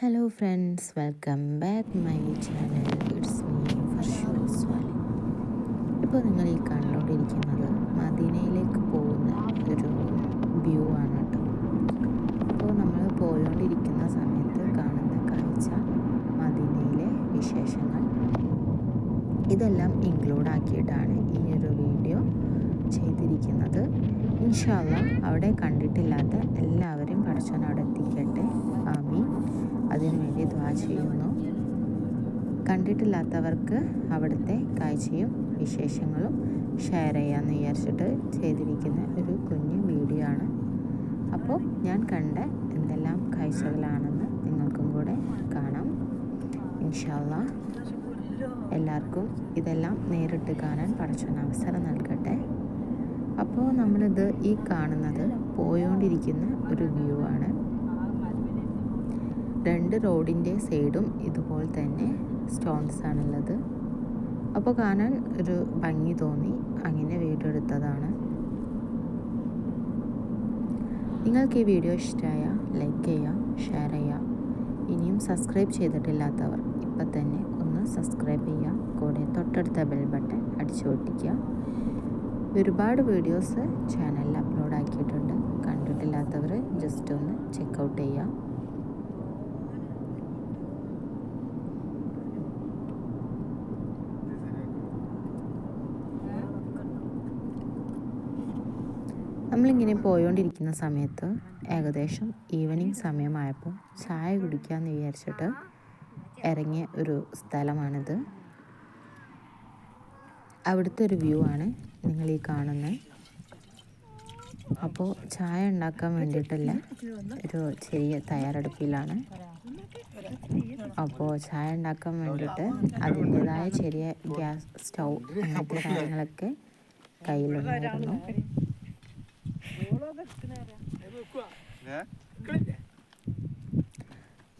Hello friends welcome back my channel it's me Farshul Swali ഇപ്പോൾ നിങ്ങൾ ഈ കണ്ടുകൊണ്ടിരിക്കുന്നത് മദീനയിലേക്ക് പോകുന്ന ഒരു വ്യൂ ആണ് കേട്ടോ അപ്പോൾ നമ്മൾ പോയോണ്ടിരിക്കുന്ന സമയത്ത് കാണുന്ന കാഴ്ച മദീനയിലെ വിശേഷങ്ങൾ. ഇതെല്ലാം ഇൻക്ലൂഡ് ആക്കിയിട്ടാണ് ഈ ഒരു വീഡിയോ ചെയ്തിരിക്കുന്നത്. ഇൻഷാല്ല അവിടെ കണ്ടിട്ടില്ലാത്ത എല്ലാവരും പഠിച്ചവൻ അവിടെ എത്തിക്കട്ടെ. ആമീൻ. അതിനുവേണ്ടി ദ്വാ ചെയ്യുന്നു. കണ്ടിട്ടില്ലാത്തവർക്ക് അവിടുത്തെ കാഴ്ചയും വിശേഷങ്ങളും ഷെയർ ചെയ്യാമെന്ന് വിചാരിച്ചിട്ട് ചെയ്തിരിക്കുന്ന ഒരു കുഞ്ഞു വീഡിയോ ആണ്. അപ്പോൾ ഞാൻ കണ്ട എന്തെല്ലാം കാഴ്ചകളാണെന്ന് നിങ്ങൾക്കും കൂടെ കാണാം. ഇൻഷാല്ല എല്ലാവർക്കും ഇതെല്ലാം നേരിട്ട് കാണാൻ പഠിച്ചൊരു അവസരം നൽകട്ടെ. അപ്പോൾ നമ്മളിത് ഈ കാണുന്നത് പോയോണ്ടിരിക്കുന്ന ഒരു വ്യൂ ആണ്. രണ്ട് റോഡിന്റെ സൈഡും ഇതുപോലെ തന്നെ സ്റ്റോൺസ് ആണുള്ളത്. അപ്പോൾ കാണാൻ ഒരു ഭംഗി തോന്നി. അങ്ങനെ വീഡിയോ എടുത്തതാണ്. നിങ്ങൾക്ക് ഈ വീഡിയോ ഇഷ്ടമായ ലൈക്ക് ചെയ്യുക ഷെയർ ചെയ്യുക. ഇനിയും സബ്സ്ക്രൈബ് ചെയ്തിട്ടില്ലാത്തവർ ഇപ്പം തന്നെ ഒന്ന് സബ്സ്ക്രൈബ് ചെയ്യുക. കൂടെ തൊട്ടടുത്ത ബെൽ ബട്ടൺ അടിച്ചു പൊട്ടിക്കുക. ഒരുപാട് വീഡിയോസ് ചാനലിൽ അപ്ലോഡ് ആക്കിയിട്ടുണ്ട്. കണ്ടിട്ടില്ലാത്തവർ ജസ്റ്റ് ഒന്ന് ചെക്കൗട്ട് ചെയ്യുക. നമ്മളിങ്ങനെ പോയോണ്ടിരിക്കുന്ന സമയത്ത് ഏകദേശം ഈവനിങ് സമയമായപ്പോൾ ചായ കുടിക്കാമെന്ന് വിചാരിച്ചിട്ട് ഇറങ്ങിയ ഒരു സ്ഥലമാണിത്. അവിടുത്തെ ഒരു വ്യൂ ആണ് നിങ്ങൾ ഈ കാണുന്നത് അപ്പോൾ ചായ ഉണ്ടാക്കാൻ വേണ്ടിയിട്ടുള്ള ഒരു ചെറിയ തയ്യാറെടുപ്പിലാണ്. അപ്പോൾ ചായ ഉണ്ടാക്കാൻ വേണ്ടിയിട്ട് അതിന്റെതായ ചെറിയ ഗ്യാസ് സ്റ്റൗ അങ്ങനത്തെ കാര്യങ്ങളൊക്കെ കയ്യിലുണ്ടായിരുന്നു.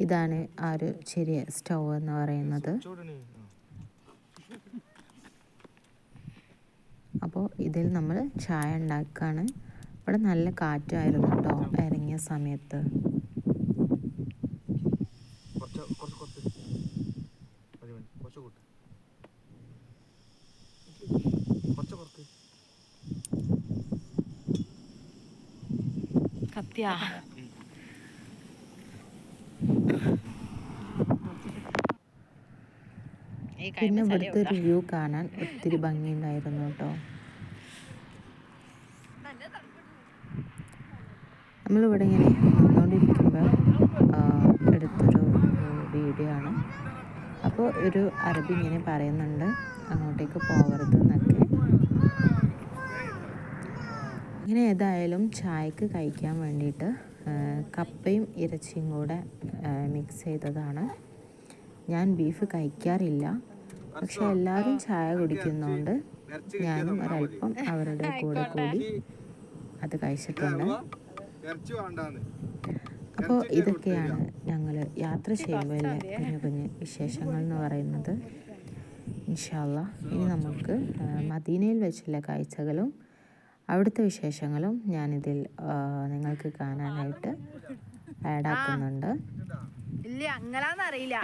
ഇതാണ് ആ ഒരു ചെറിയ സ്റ്റൗ എന്ന് പറയുന്നത്. അപ്പോൾ ഇതിൽ നമ്മൾ ചായ ഉണ്ടാക്കുകയാണ് ഇവിടെ നല്ല കാറ്റായിരുന്നു കേട്ടോ ഇറങ്ങിയ സമയത്ത്. കത്തിയാ പിന്നെ ഇവിടുത്തെ ഒരു വ്യൂ കാണാൻ ഒത്തിരി ഭംഗിയുണ്ടായിരുന്നു കേട്ടോ. നമ്മളിവിടെ ഇങ്ങനെ നിന്നുകൊണ്ടിരിക്കുമ്പോൾ എടുത്തൊരു വീഡിയോ ആണ്. അപ്പോൾ ഒരു അറബി ഇങ്ങനെ പറയുന്നുണ്ട് അങ്ങോട്ടേക്ക് പോകരുത് എന്നൊക്കെ. ഇങ്ങനെ ഏതായാലും ചായക്ക് കഴിക്കാൻ വേണ്ടിയിട്ട് കപ്പയും ഇറച്ചിയും കൂടെ മിക്സ് ചെയ്തതാണ്. ഞാൻ ബീഫ് കഴിക്കാറില്ല. പക്ഷെ എല്ലാവരും ചായ കുടിക്കുന്നതുകൊണ്ട് ഞാനും ഒരല്പം അവരുടെ കൂടെ കൂടി അത് കഴിച്ചിട്ടുണ്ട്. അപ്പോൾ ഇതൊക്കെയാണ് ഞങ്ങൾ യാത്ര ചെയ്യുമ്പോൾ കുഞ്ഞു കുഞ്ഞ് വിശേഷങ്ങൾ എന്ന് പറയുന്നത്. ഇൻഷാല്ല ഇനി നമുക്ക് മദീനയിൽ വെച്ചുള്ള കാഴ്ചകളും അവിടുത്തെ വിശേഷങ്ങളും ഞാനിതിൽ നിങ്ങൾക്ക് കാണാനായിട്ട് ആഡ് ഇല്ല അങ്ങനാന്നറിയില്ല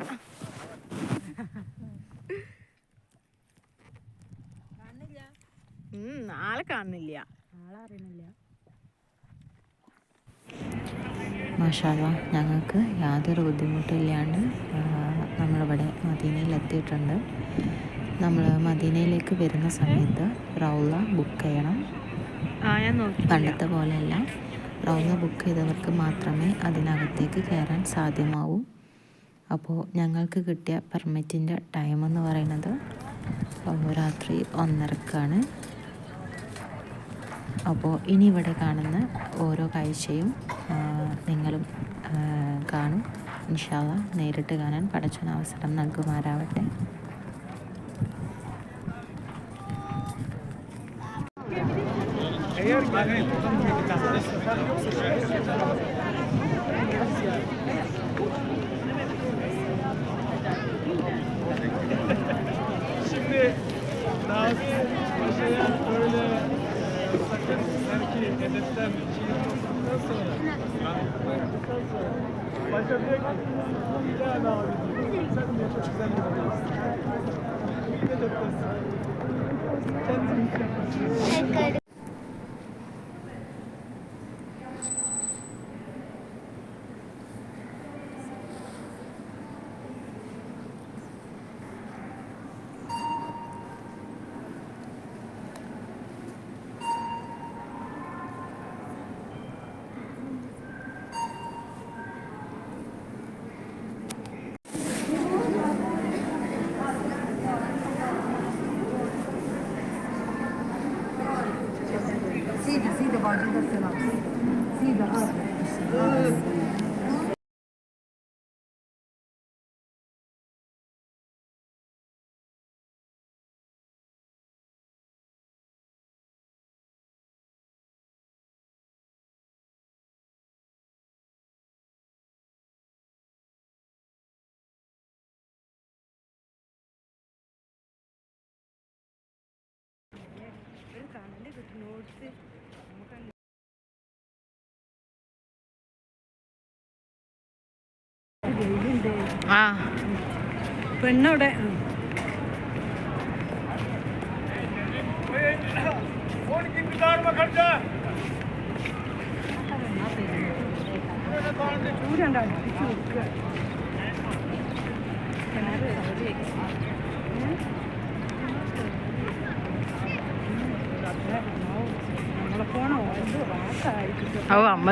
ആളെ കാണുന്നില്ല. ആളെ മാഷാല്ല ഞങ്ങൾക്ക് യാതൊരു ബുദ്ധിമുട്ടില്ലാണ്ട് നമ്മളിവിടെ മദീനയിൽ എത്തിയിട്ടുണ്ട് നമ്മൾ മദീനയിലേക്ക് വരുന്ന സമയത്ത് റൗള ബുക്ക് ചെയ്യണം. പണ്ടത്തെ പോലെയല്ല. റൗന്ന് ബുക്ക് ചെയ്തവർക്ക് മാത്രമേ അതിനകത്തേക്ക് കയറാൻ സാധ്യമാവൂ. അപ്പോൾ ഞങ്ങൾക്ക് കിട്ടിയ പെർമിറ്റിന്റെ ടൈം എന്ന് പറയുന്നത് രാത്രി ഒന്നരക്കാണ്. അപ്പോൾ ഇനി ഇവിടെ കാണുന്ന ഓരോ കാഴ്ചയും നിങ്ങളും കാണും. ഇൻഷാല്ല നേരിട്ട് കാണാൻ പടച്ചന അവസരം Eğer gelin buradan buraya bir tane sefer yoksa şöyle Şimdi Nabi Paşa'ya böyle e, sakın belki hedeften bir şey yapmasından sonra yapmasından sonra Paşa diyor ki ya Nabi sen de çok güzel yapıyorsun. İyi de yapıyorsun. Kendin yapıyorsun. Yabancı'ya da selam. Sida abi. Gracias. ആ. പെണ്ണവിടെ. ചൂരണ്ട അടുപ്പിച്ച് വെക്കുക ഓ അമ്മ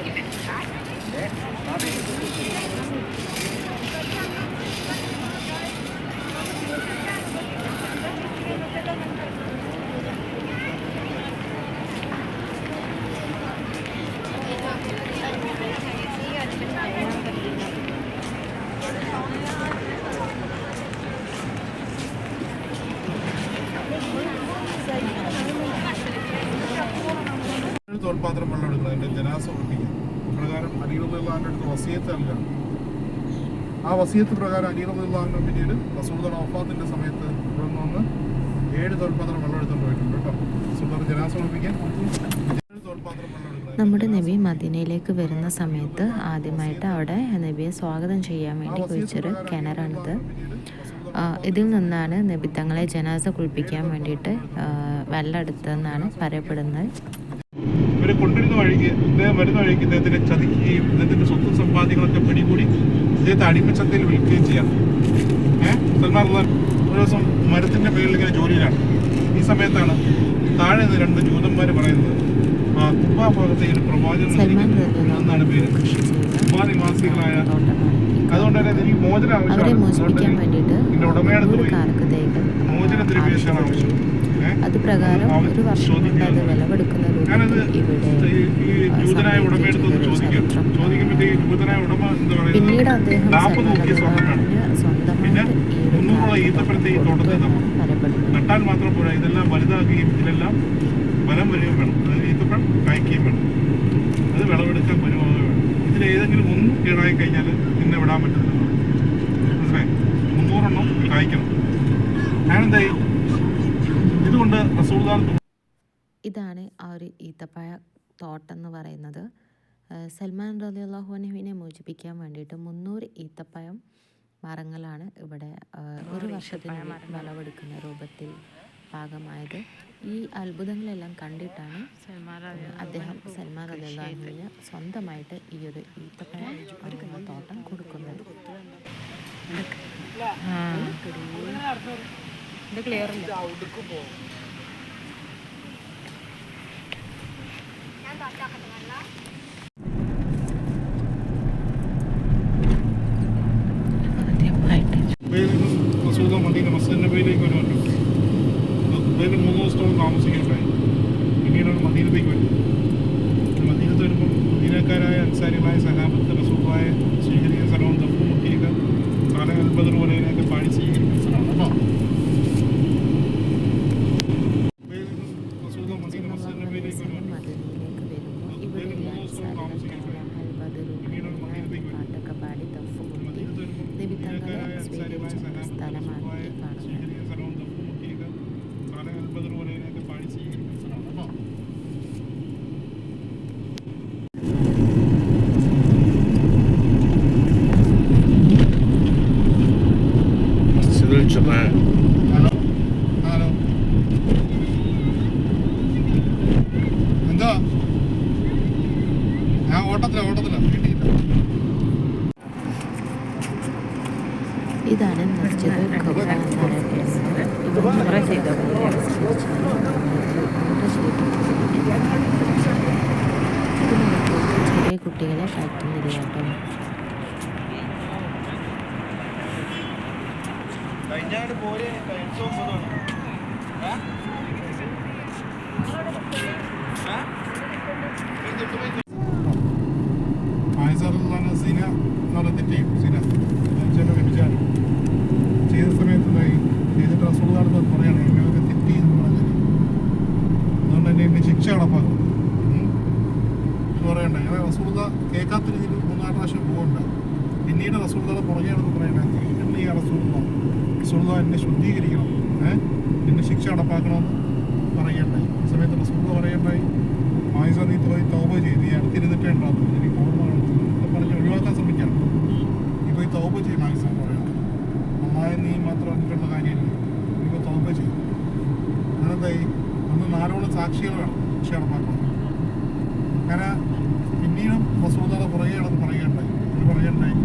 ഒരു തോൽപാത്രം വെള്ളം എടുക്കണം എന്റെ ജനാസ ഒഴിപ്പിക്കും പ്രകാരം അലീറുല്ലാന്റെ അടുത്ത് വസീയത്ത് നൽകണം ആ വസീയത്ത് പ്രകാരം അലീറുല്ലാന്റെ പിന്നീട് റസൂദർ വഫാത്തിന്റെ സമയത്ത് ഇവിടെ നിന്ന് ഏഴ് തോൽപാത്രം വെള്ളം എടുത്തുകൊണ്ട് പോയിട്ടുണ്ട് കേട്ടോ. റസൂദർ ജനാസ ഒഴിപ്പിക്കാൻ ഏഴ് തോൽപാത്രം വെള്ളം നമ്മുടെ നബി മദീനയിലേക്ക് വരുന്ന സമയത്ത് ആദ്യമായിട്ട് അവിടെ നബിയെ സ്വാഗതം ചെയ്യാൻ വേണ്ടി കുഴിച്ചൊരു കിണറാണിത്. ഇതിൽ നിന്നാണ് നബി തങ്ങളെ ജനാസ കുളിപ്പിക്കാൻ വേണ്ടിയിട്ട് വെള്ളം എടുത്തതെന്നാണ് പറയപ്പെടുന്നത്. ഇവരെ കൊണ്ടിരുന്ന വഴിക്ക് ഇദ്ദേഹം വരുന്ന വഴിക്ക് ഇദ്ദേഹത്തിനെ ചതിക്കുകയും ഇദ്ദേഹത്തിന്റെ സ്വത്തും സമ്പാദ്യങ്ങളൊക്കെ പിടികൂടി ഇദ്ദേഹത്തെ അടിമച്ചന്തയിൽ വിൽക്കുകയും ചെയ്യാം. ഏഹ് സൽമാൻ ഖുർആൻ ഒരു ദിവസം മരത്തിന്റെ പേരിൽ ഇങ്ങനെ ജോലിയിലാണ്. ഈ സമയത്താണ് താഴെ നിന്ന് രണ്ട് ജൂതന്മാർ പറയുന്നത് ആ കുബ ഭാഗത്തെ ഒരു പ്രവാചകൻ എന്നാണ് പേര്. നിവാസികളായ അതുകൊണ്ട് തന്നെ എനിക്ക് മോചനം ആവശ്യമാണ് ഉടമയാണ് ഉടമയുടെ മോചനത്തിന് പേശാണ് ആവശ്യം അത് പ്രകാരം ഒരു വർഷം കൊണ്ട് അത് ഇവിടെ എന്താ പിന്നീട് അദ്ദേഹം നട്ടാൽ മാത്രം പോരാ. ഇതെല്ലാം വലുതാക്കുകയും ഇതിലെല്ലാം ഫലം വരികയും വേണം. അതായത് ഈത്തപ്പഴം കായ്ക്കുകയും വേണം. അത് വിളവെടുക്കാൻ പരുവാകുകയും വേണം. ഇതിൽ ഏതെങ്കിലും ഒന്ന് കേടായി കഴിഞ്ഞാൽ പിന്നെ വിടാൻ പറ്റുന്നില്ല മനസ്സിലായി? മുന്നൂറെണ്ണം കായ്ക്കണം. ഇതുകൊണ്ട് റസൂൽദാൻ ഇതാണ് ആ ഒരു ഈത്തപ്പഴ തോട്ടം എന്ന് പറയുന്നത്. സൽമാൻ സൽമാൻ റലിയുള്ളാഹുവിനെ മോചിപ്പിക്കാൻ വേണ്ടിയിട്ട് മുന്നൂറ് ഈത്തപ്പഴം മരങ്ങളാണ് ഇവിടെ ഒരു വർഷത്തിനായി വിളവെടുക്കുന്ന രൂപത്തിൽ ഭാഗമായത് ഈ അത്ഭുതങ്ങളെല്ലാം കണ്ടിട്ടാണ് അദ്ദേഹം സൽമാൻ റലിയുള്ളാഹുവിന് സ്വന്തമായിട്ട് ഈ ഒരു ഈത്തപ്പഴം തോട്ടം കൊടുക്കുന്നത്. ഇത് ക്ലിയർ ഇല്ല. മദീന മസ്ജിദിലേക്ക് വരുമല്ലോ ഇദ്ദേഹം മൂന്ന് ദിവസത്തോളം താമസിക്കുന്നുണ്ടായി പിന്നീട് മദീനത്തേക്ക് വരുന്നത് മദീനത്ത് വരുമ്പോൾ മദീനക്കാരായ അൻസാരികളായ സഹാബത്ത് റസൂബായ സ്വീകരിക്കുന്ന സ്ഥലവും തപ്പും മുട്ടിയൊക്കെ കാലം അൻപത് രൂപയിലൊക്കെ പാടി സ്വീകരിക്കുന്ന സ്ഥലമാണ് അപ്പോൾ 吃饭 സിന നടത്തി ടീം സീന. എന്നുവെച്ചാൽ വ്യഭിചാരം ചെയ്ത സമയത്ത് എന്തായി? ചെയ്തിട്ട് നടത്തുന്നത് പറയണം എന്നെയൊക്കെ തെറ്റി എന്ന് പറഞ്ഞാൽ അതുകൊണ്ട് തന്നെ എന്നെ ശിക്ഷ നടപ്പാക്കും ഉം. എന്ന് പറയണ്ട. അങ്ങനെ റസൂള കേൾക്കാത്ത രീതിയിൽ മൂന്നാൽ പ്രാവശ്യം പോകണ്ട പിന്നീട് റസൂർദ പുറകെയാണെന്ന് പറയണേ എന്നെ ഈ റസൂർദ റസൂർദ എന്നെ ശുദ്ധീകരിക്കണം. ഏഹ് എന്നെ ശിക്ഷ നടപ്പാക്കണമെന്ന് പറയണ്ടായി. ഈ സമയത്ത് റസൂർദ പറയണ്ടായി ആയിസ നീ പോയി തൗബ ചെയ്ത് ഈ അടുത്തിരുന്നിട്ടേ ഉണ്ടാകും എനിക്ക് ഓർമ്മ കാണുന്നു പറഞ്ഞ് ഒഴിവാക്കാൻ ശ്രമിക്കണം നീ പോയി തൗബ ചെയ്യും പറയണം നന്നായി നീ മാത്രം അറിഞ്ഞിട്ടുള്ള കാര്യമില്ല. നിങ്ങൾ തൗബ ചെയ്യും. അതെന്തായി ഒന്ന് നാലോളം സാക്ഷികൾ വേണം. ശിക്ഷ ഉറപ്പാക്കണം അങ്ങനെ പിന്നീടും വസൂതയുടെ പുറകെയാണെന്ന് പറയണ്ടായി ഇത് പറയണ്ടായി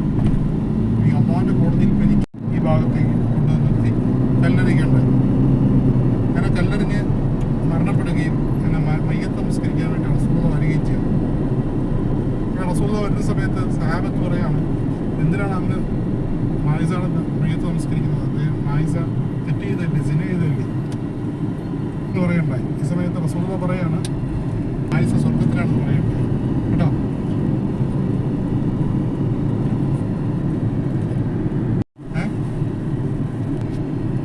ഈ അള്ളാന്റെ കോടതിയിൽ പോയി എനിക്ക് ഈ ഭാഗത്തേക്ക് കൊണ്ടുവന്ന് നിർത്തി കല്ലെറിയുകയുണ്ടായി അങ്ങനെ കല്ലെറിഞ്ഞ് മരണപ്പെടുകയും അങ്ങനെ മ- മയ്യത്ത് നമസ്കരിക്കാൻ വേണ്ടി റസൂദ വരികയും ചെയ്തു അങ്ങനെ റസൂദ വരുന്ന സമയത്ത് സഹാബത്ത് പറയാണ് എന്തിനാണ് അങ്ങ് മായിസാണ് മയ്യത്ത് നമസ്കരിക്കുന്നത് അദ്ദേഹം മായിസ തെറ്റ് ചെയ്തല്ലേ സിന ചെയ്തല്ലേ എന്ന് പറയണ്ടായി ഈ സമയത്ത് റസൂദ പറയാണ് മായിസ സ്വർഗത്തിലാണെന്ന് പറയണ്ടായി കേട്ടോ ഏ?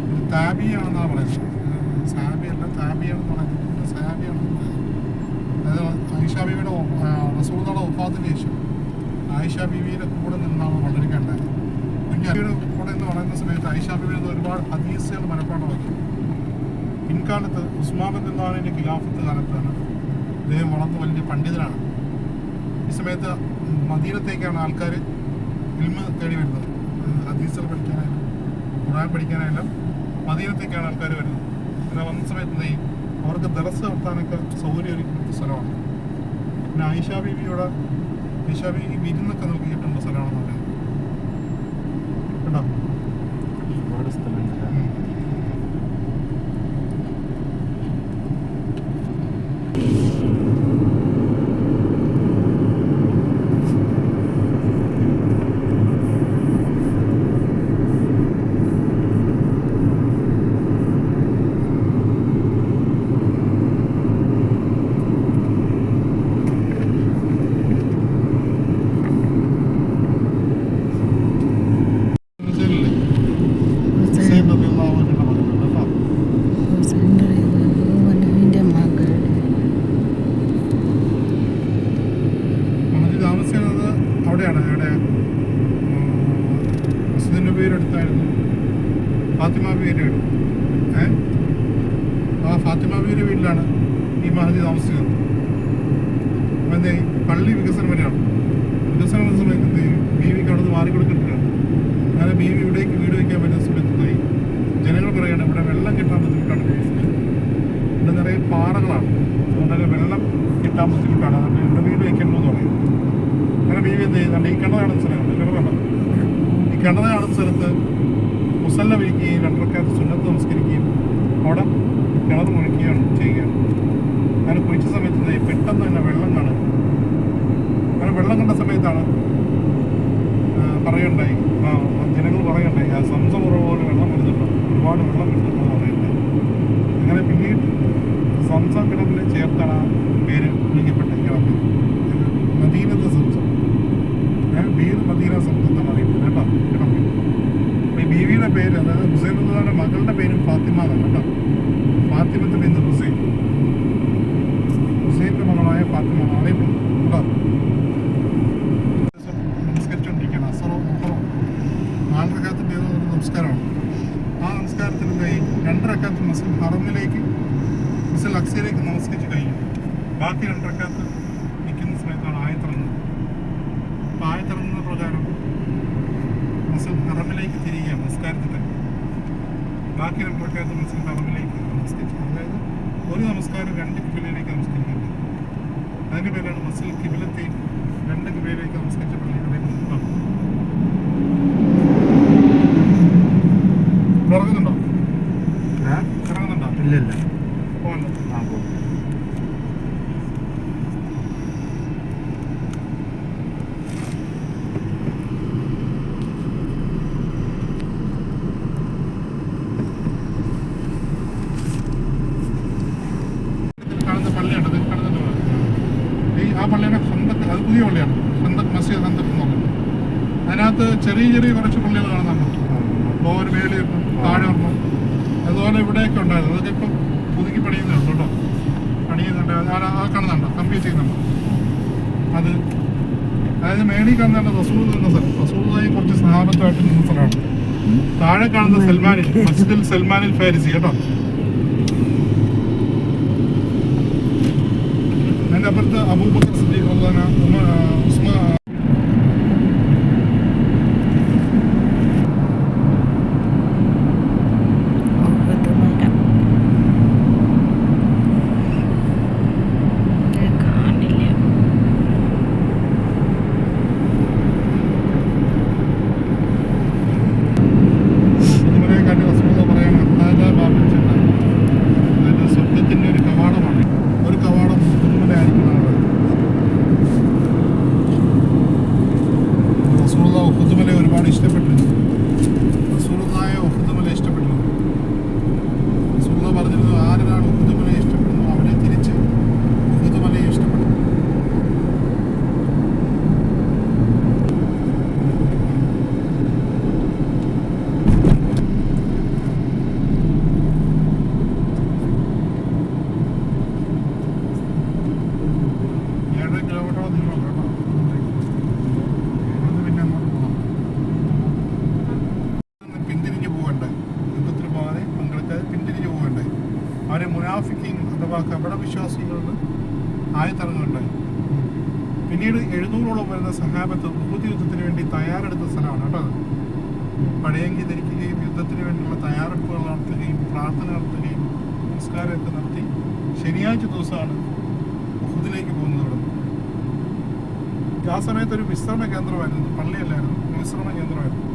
ഇത് താബിയാണെന്നാണ് പറയുന്നത് ഏഹ് സാബിയല്ല താബിയാണെന്ന് പറയുന്നത് സാബിയാണെന്ന് പറയുന്നത് അതായത് ആയിഷ ബീവിയുടെ റസൂറിനുള്ള ഒപ്പാത്തിന് ശേഷം ആയിഷ ബീവിയുടെ കൂടെ നിന്നാണ് വളരെ കുഞ്ഞാബിയുടെ കൂടെ എന്ന് പറയുന്ന സമയത്ത് ആയിഷ ബീവിയുടെ ഒരുപാട് ഹദീസുകൾ മനഃപ്പാടമാക്കി പിൻകാലത്ത് ഉസ്മാബിൻ നിന്നാണിന്റെ ഖിലാഫത്ത് കാലത്താണ് അദ്ദേഹം വളർന്ന് വലിയ പണ്ഡിതനാണ്. ഈ സമയത്ത് മദീനത്തേക്കാണ് ആൾക്കാർ ഇൽമ തേടി വരുന്നത്. ഹദീസുകൾ പഠിക്കാനായാലും ഖുറാൻ പഠിക്കാനായാലും മദീനത്തേക്കാണ് ആൾക്കാർ വരുന്നത്. അങ്ങനെ വന്ന സമയത്ത് അവർക്ക് ദറസ് നടത്താനൊക്കെ സൗകര്യം ഒരുക്കുന്ന സ്ഥലമാണ്. പിന്നെ ആയിഷ ബീബിയുടെ ആയിഷ ബീബി വിരുന്നൊക്കെ നൽകിയിട്ടുള്ള സ്ഥലമാണെന്ന് പറയുന്നത് കേട്ടോ Thank ഹുസൈനല്ലേ? ഫാത്തിമ ബീവിന്റെ വീട്. ഏ? ആ ഫാത്തിമ ബീവിന്റെ വീട്ടിലാണ് ഈ മഹദി താമസിക്കുന്നത് അപ്പം എന്തേ പള്ളി വികസനം വരെയാണ്. വികസനം വന്ന സമയത്ത് എന്ത് ചെയ്യും? ബീവിക്ക് അവിടെ നിന്ന് മാറിക്കൊടുത്തിട്ടാണ് അങ്ങനെ ബീവി ഇവിടേക്ക് വീട് വയ്ക്കാൻ പറ്റുന്ന സമയത്ത് പോയി ജനങ്ങൾ പറയുകയാണ് ഇവിടെ വെള്ളം കിട്ടാൻ ബുദ്ധിമുട്ടാണ് ഇവിടെ നിറയെ പാറകളാണ്. അതുകൊണ്ട് വെള്ളം കിട്ടാൻ ബുദ്ധിമുട്ടാണ്. അതുകൊണ്ട് ഇവിടെ വീട് വയ്ക്കണമെന്ന് പറയും അങ്ങനെ ബീവി എന്ത് ചെയ്യുന്നുണ്ട് ഈ കിണർ കാണുന്ന സ്ഥലമുണ്ട് കിണർ ഈ കിണർ സ്ഥലത്ത് മുസല്ല വിരിക്കുകയും രണ്ടരക്കാർ സുന്നത്ത് നമസ്കരിക്കുകയും അവിടെ കിണർ മുഴിക്കുകയാണ് ചെയ്യുകയാണ്. അങ്ങനെ കുഴിച്ച സമയത്ത് പെട്ടെന്ന് തന്നെ വെള്ളം കാണും. അങ്ങനെ വെള്ളം കണ്ട സമയത്താണ് പറയുണ്ടായി ആ ജനങ്ങൾ പറയുണ്ടായി ആ സംസം ഉറവ് പോലെ വെള്ളം വരുന്നുണ്ടോ ഒരുപാട് വെള്ളം വരുന്നുണ്ടോ എന്ന് പറയുണ്ടായി അങ്ങനെ പിന്നീട് സംസം കിണറിൽ ചേർത്താണ് ആ പേര് വിളിക്കപ്പെട്ട ഈ കിണർ മദീനത്തെ സംസം ഏഹ് ബീർ മദീന സംസം എന്നാണ് അറിയപ്പെടുന്നത് കേട്ടോ കിണർ അപ്പോൾ ഈ ബീവിയുടെ പേര് അതായത് ഹുസൈൻ എന്നതാണ് മകളുടെ പേരും ഫാത്തിമ എന്നാണ് കേട്ടോ ഫാത്തിമത്ത് ബിന്ദു ഹുസൈൻ മസ്ജിദ് ഹറമിലേക്ക് മസ്ജിദ് അക്സയിലേക്ക് നമസ്കരിച്ച് കഴിഞ്ഞു ബാക്കി രണ്ടരക്കകത്ത് നിൽക്കുന്ന സമയത്താണ് ആയത്തിറങ്ങുന്നത്. അപ്പോൾ ആയത്തിറങ്ങുന്ന പ്രകാരം മുസ്ലിം ഹറമിലേക്ക് തിരികെയാണ് നമസ്കാരത്തിന്റെ. ബാക്കി രണ്ടരക്കകത്ത് മുസ്ലിം ഹറമിലേക്ക് നമസ്കരിച്ചു. അതായത് ഒരു നമസ്കാരം രണ്ട് കിബിലയിലേക്ക് നമസ്കരിക്കുന്നത് അതിന്റെ പേരാണ് മുസ്ലിം കിബിലത്തെയും രണ്ട് കിബിലയിലേക്ക് നമസ്കരിച്ച പള്ളി മുമ്പാണ് ഇറങ്ങുന്നുണ്ടോ ഇറങ്ങുന്നുണ്ടോ ഇല്ല ഇല്ല പോകണ്ട ആ പോകും ഇതിൽ കാണുന്ന പള്ളിയുണ്ട് ഇതിൽ കാണുന്നുണ്ട് ഈ ഹന്തക്ക് അത് പുതിയ പള്ളിയാണ് ഹന്തക് മസ്ജിദ് ഹന്തക് എന്ന് പറയുന്നത് അതിനകത്ത് ചെറിയ ചെറിയ കുറച്ച് പള്ളികൾ കാണുന്നുണ്ട് അപ്പോൾ ഒരു മേളി ഒരെണ്ണം, താഴെ ഒരെണ്ണം അതുപോലെ ഇവിടെയൊക്കെ ഉണ്ടായിരുന്നു. അതൊക്കെ ഇപ്പം പുതുക്കി പണിയുന്നുണ്ട് കേട്ടോ. പണിയുന്നുണ്ട്. അത് ആ- കാണുന്നുണ്ടോ? കംപ്ലീറ്റ് ചെയ്യുന്നുണ്ട്? അത്. അതായത് മേളി കാണുന്നുണ്ട് റസൂദ് എന്ന സ്ഥലം. റസൂദായി കുറച്ച് സഹാബത്തുമായിട്ട് നിന്ന സ്ഥലമാണ്. താഴെ കാണുന്ന സൽമാനിൽ മസ്ജിദിൽ സൽമാനിൽ ഫാരിസി കേട്ടോ. അതിന്റെ അപ്പുറത്ത് അബൂബക്കർ വരുന്ന സഹാബത്ത് ഉഹുദ് യുദ്ധത്തിന് വേണ്ടി തയ്യാറെടുത്ത സ്ഥലമാണ് കേട്ടോ പടയങ്കി ധരിക്കുകയും യുദ്ധത്തിന് വേണ്ടിയുള്ള തയ്യാറെടുപ്പുകൾ നടത്തുകയും പ്രാർത്ഥന നടത്തുകയും നമസ്കാരമൊക്കെ നടത്തി ശനിയാഴ്ച ദിവസമാണ് ഉഹുദിലേക്ക് പോകുന്നത് ഇവിടെ ആ സമയത്ത് ഒരു വിശ്രമ കേന്ദ്രമായിരുന്നു. പള്ളിയല്ലായിരുന്നു. വിശ്രമ കേന്ദ്രമായിരുന്നു.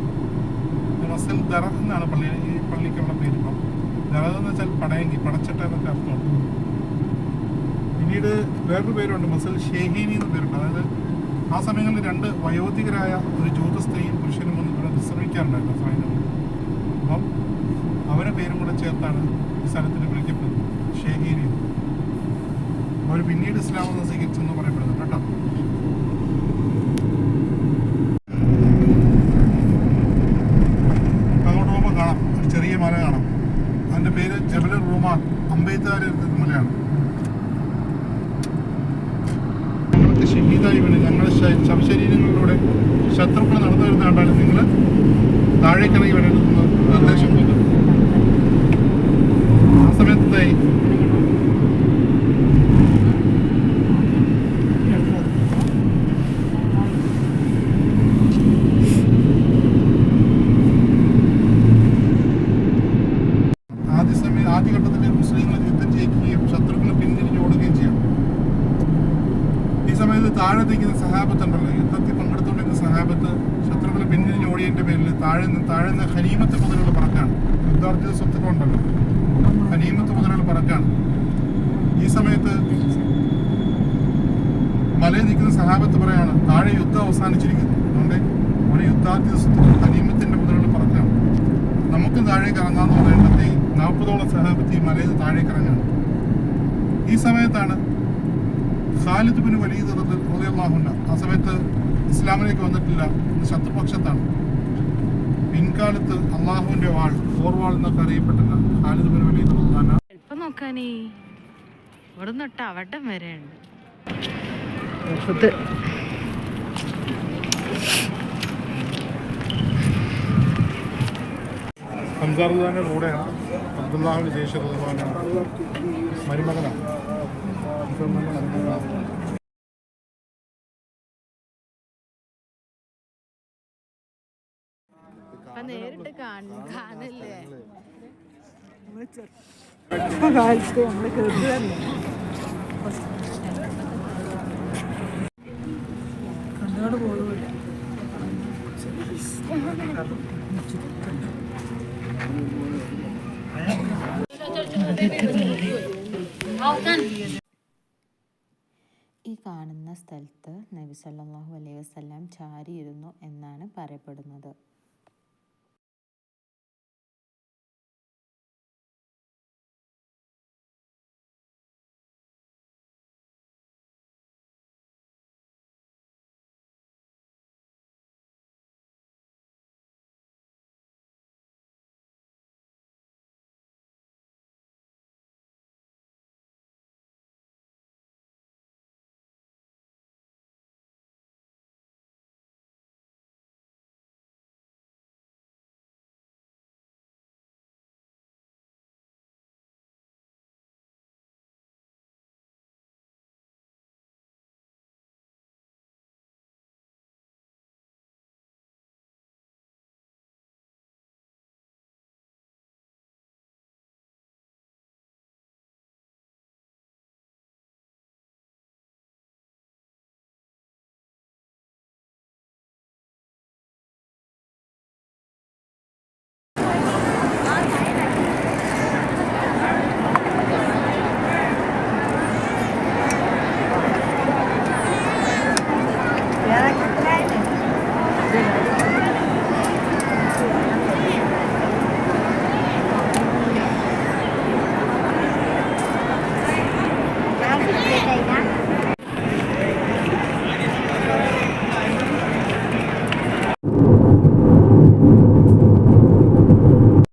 മസിൽ ദറഹ് എന്നാണ് പള്ളി ഈ പള്ളിക്കുള്ള പേര്. ഇപ്പം ദറഹ് എന്ന് വെച്ചാൽ പടയങ്കി പടച്ചട്ട എന്നൊക്കെ അർത്ഥമാണ് പിന്നീട് വേറൊരു പേരുണ്ട്. മസിൽ ഷെഹീനി എന്ന് പേരുണ്ട്. അതായത് ആ സമയങ്ങളിൽ രണ്ട് വയോധികരായ ഒരു ജൂത സ്ത്രീയും പുരുഷനും വന്ന് ഇവിടെ വിശ്രമിക്കാറുണ്ടായിരുന്നു ആ അപ്പം അവരെ പേരും കൂടെ ചേർത്താണ് ഈ സ്ഥലത്തിന് വിളിക്കപ്പെടുന്നത് ഷേഹീരി അവർ പിന്നീട് ഇസ്ലാം എന്ന് സ്വീകരിച്ചെന്ന് പറയപ്പെടുന്നുണ്ട് കേട്ടോ അങ്ങോട്ട് പോകുമ്പോൾ കാണാം ഒരു ചെറിയ മല കാണാം അതിന്റെ പേര് ജബൽ റുമാൻ അമ്പെയ്ത്തുകാർ മലയാണ് ഞങ്ങൾക്ക് ഷഹീദായി വേണ്ടി ഞങ്ങളുടെ ശ- ശവശരീരങ്ങളിലൂടെ ശത്രുക്കൾ നടന്നു വരുന്ന കണ്ടാലും നിങ്ങൾ താഴേക്കിറങ്ങി വരേണ്ടതെന്ന് നിർദ്ദേശം കൊടുത്തു ആ സമയത്തായി ആദ്യ സമയം ആദ്യഘട്ടത്തിൽ മുസ്ലിങ്ങൾ യുദ്ധം ജയിക്കുകയും ശത്രുക്കൾ പിന്തിരിഞ്ഞ് ഓടുകയും ചെയ്യും ഈ സമയത്ത് താഴെ നിൽക്കുന്ന സഹാബത്ത് ഉണ്ടല്ലോ യുദ്ധത്തിൽ പങ്കെടുത്തുകൊണ്ടിരുന്ന സഹാബത്ത് ശത്രുക്കൾ പിന്തിരിഞ്ഞ് ഓടിയതിന്റെ പേരിൽ താഴെ നിന്ന് താഴെ നിന്ന് ഹനീമത്ത് മുതലുള്ള പറക്കാണ് യുദ്ധാർത്ഥിത സ്വത്തുക്കളുണ്ടല്ലോ ഹനീമത്ത് മുതലുള്ള പറക്കാണ് ഈ സമയത്ത് മലയിൽ നിൽക്കുന്ന സഹാബത്ത് പറയാണ് താഴെ യുദ്ധം അവസാനിച്ചിരിക്കുന്നു അതുകൊണ്ട് ഒരു യുദ്ധാർത്ഥി ഹനീമത്തിന്റെ മുതലുള്ള പറഞ്ഞാണ് നമുക്ക് താഴേക്ക് ഇറങ്ങാന്ന് പറയുമ്പോഴത്തേ നാൽപ്പതോളം സഹാബത്തി മലയിൽ താഴെ താഴേക്ക് ഇറങ്ങാണ്. ഈ സമയത്താണ് ഖാലിദ് ബിൻ വലീദ് റളിയല്ലാഹുന്ന ആ സമയത്ത് ഇസ്ലാമിലേക്ക് വന്നിട്ടില്ല ശത്രുപക്ഷത്താണ്. പിൻകാലത്ത് അള്ളാഹുവിന്റെ വാൾ ഓർവാൾ എന്നൊക്കെ അറിയപ്പെട്ടില്ല. ഖാലിദ് ബിൻ റളിയല്ലാഹു നോക്കാനേ ഇവിടെ തൊട്ട് അവിടം വരെ ഹംസാറുദ്ദാന്റെ കൂടെയാണ് അബ്ദുല്ലാഹിന് ജയ്ഷ് റഹ്മാനാണ് മരുമകനാണ്. നേരിട്ട് കാണില്ലേ? കാലത്ത് കണ്ണോട് ഈ കാണുന്ന സ്ഥലത്ത് നബി സല്ലല്ലാഹു അലൈഹി വസല്ലം ചാരിയിരുന്നു എന്നാണ് പറയപ്പെടുന്നത്.